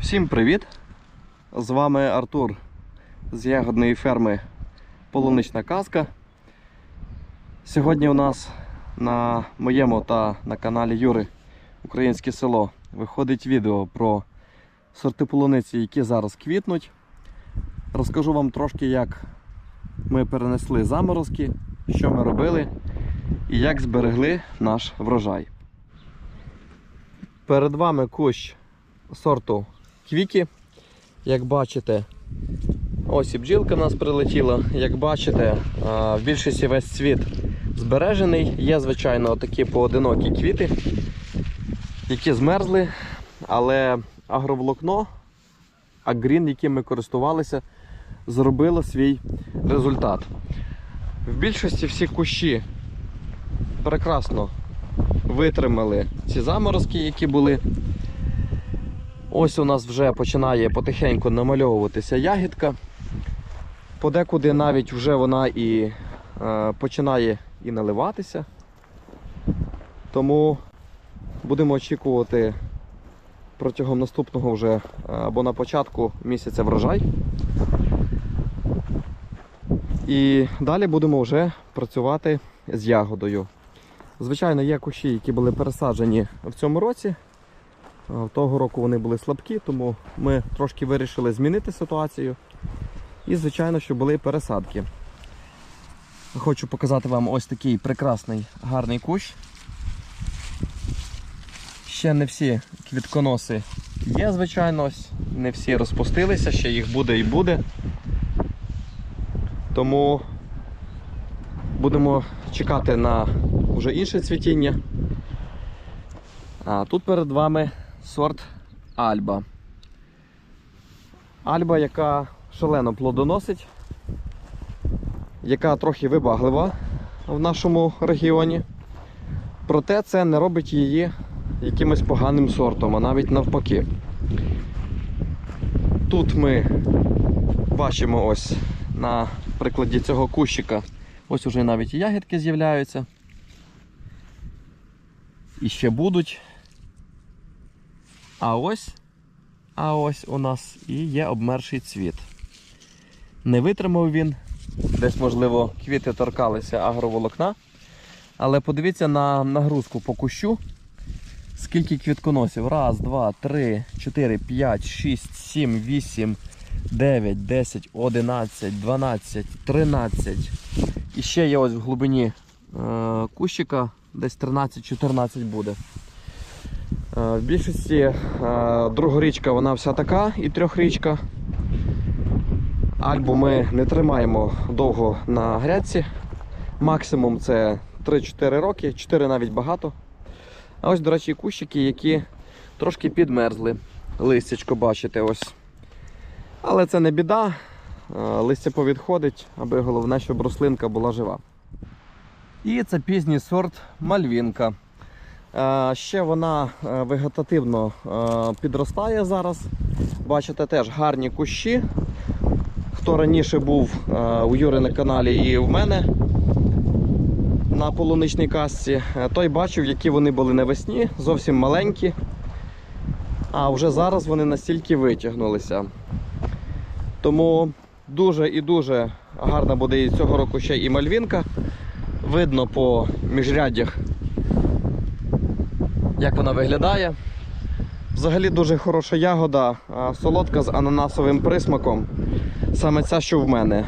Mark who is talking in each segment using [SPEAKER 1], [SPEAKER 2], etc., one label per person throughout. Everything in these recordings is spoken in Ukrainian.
[SPEAKER 1] Всім привіт! З вами Артур з ягодної ферми Полунична Казка. Сьогодні у нас на моєму та на каналі Юри Українське село виходить відео про сорти полуниці, які зараз квітнуть. Розкажу вам трошки, як ми перенесли заморозки, що ми робили і як зберегли наш врожай. Перед вами кущ сорту квіки. Як бачите, ось і бджілка в нас прилетіла. Як бачите, в більшості весь цвіт збережений. Є, звичайно, такі поодинокі квіти, які змерзли, але агроволокно, агрін, яким ми користувалися, зробило свій результат. В більшості всі кущі прекрасно витримали ці заморозки, які були. Ось у нас вже починає потихеньку намальовуватися ягідка. Подекуди навіть вже вона і е, починає і наливатися. Тому будемо очікувати протягом наступного вже е, або на початку місяця врожай. І далі будемо вже працювати з ягодою. Звичайно, є кущі, які були пересаджені в цьому році. Того року вони були слабкі, тому ми трошки вирішили змінити ситуацію. І, звичайно, що були пересадки. Хочу показати вам ось такий прекрасний гарний кущ. Ще не всі квітконоси є, звичайно, ось не всі розпустилися, ще їх буде і буде. Тому будемо чекати на вже інше цвітіння. А тут перед вами сорт Альба. Альба, яка шалено плодоносить, яка трохи вибаглива в нашому регіоні. Проте це не робить її якимось поганим сортом, а навіть навпаки. Тут ми бачимо ось на прикладі цього кущика, ось уже навіть і ягідки з'являються. І ще будуть. А ось, а ось у нас і є обмерший цвіт. Не витримав він, десь, можливо, квіти торкалися агроволокна. Але подивіться на нагрузку по кущу. Скільки квітконосів? Раз, два, три, чотири, п'ять, шість, сім, вісім, дев'ять, десять, одинадцять, дванадцять, тринадцять. І ще є ось в глибині е, кущика, десь 13-14 буде. Е, В більшості е, другорічка вона вся така і трьохрічка. Альбу ми не тримаємо довго на грядці. Максимум це 3-4 роки, 4 навіть багато. А ось, до речі, кущики, які трошки підмерзли. Листячко бачите ось. Але це не біда. Е, Листя повідходить, аби головне, щоб рослинка була жива. І це пізній сорт мальвінка. Е, Ще вона е, вегетативно е, підростає зараз. Бачите, теж гарні кущі. Хто раніше був у Юри на каналі і в мене на полуничній касці, той бачив, які вони були навесні, зовсім маленькі. А вже зараз вони настільки витягнулися. Тому дуже і дуже гарна буде і цього року ще і мальвінка. Видно по міжряддях як вона виглядає. Взагалі дуже хороша ягода, солодка з ананасовим присмаком. Саме ця, що в мене.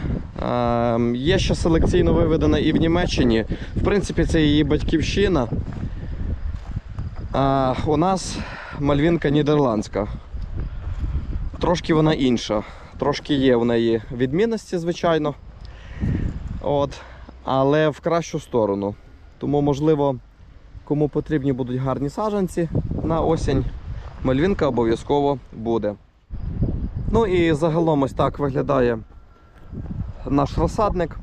[SPEAKER 1] Є ще селекційно виведена і в Німеччині. В принципі, це її батьківщина. У нас мальвінка нідерландська. Трошки вона інша. Трошки є в неї відмінності, звичайно. От. Але в кращу сторону. Тому, можливо, Кому потрібні будуть гарні саджанці на осінь, мальвінка обов'язково буде. Ну і загалом ось так виглядає наш розсадник.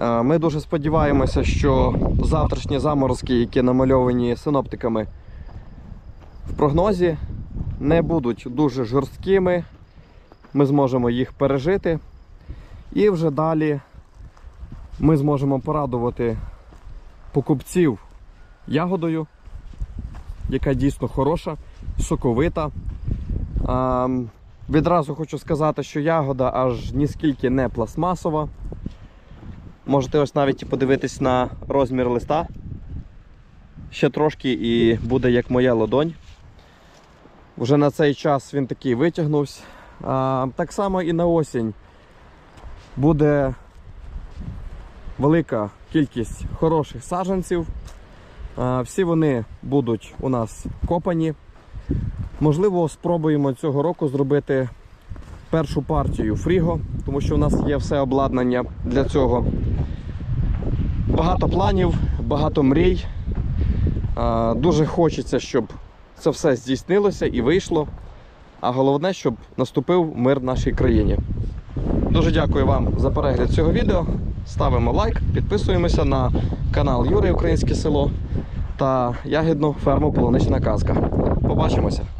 [SPEAKER 1] Е, Ми дуже сподіваємося, що завтрашні заморозки, які намальовані синоптиками в прогнозі, не будуть дуже жорсткими. Ми зможемо їх пережити. І вже далі ми зможемо порадувати покупців ягодою, яка дійсно хороша, соковита, Ам, відразу хочу сказати, що ягода аж ніскільки не пластмасова. Можете ось навіть подивитись на розмір листа. Ще трошки і буде як моя ладонь. Вже на цей час він такий витягнувся. А, так само і на осінь буде велика кількість хороших саджанців. Всі вони будуть у нас копані. Можливо, спробуємо цього року зробити першу партію фріго, тому що у нас є все обладнання для цього. Багато планів, багато мрій. Дуже хочеться, щоб це все здійснилося і вийшло. А головне, щоб наступив мир в нашій країні. Дуже дякую вам за перегляд цього відео. Ставимо лайк, підписуємося на канал Юрій Українське село та ягідну ферму Полонична Казка. Побачимося!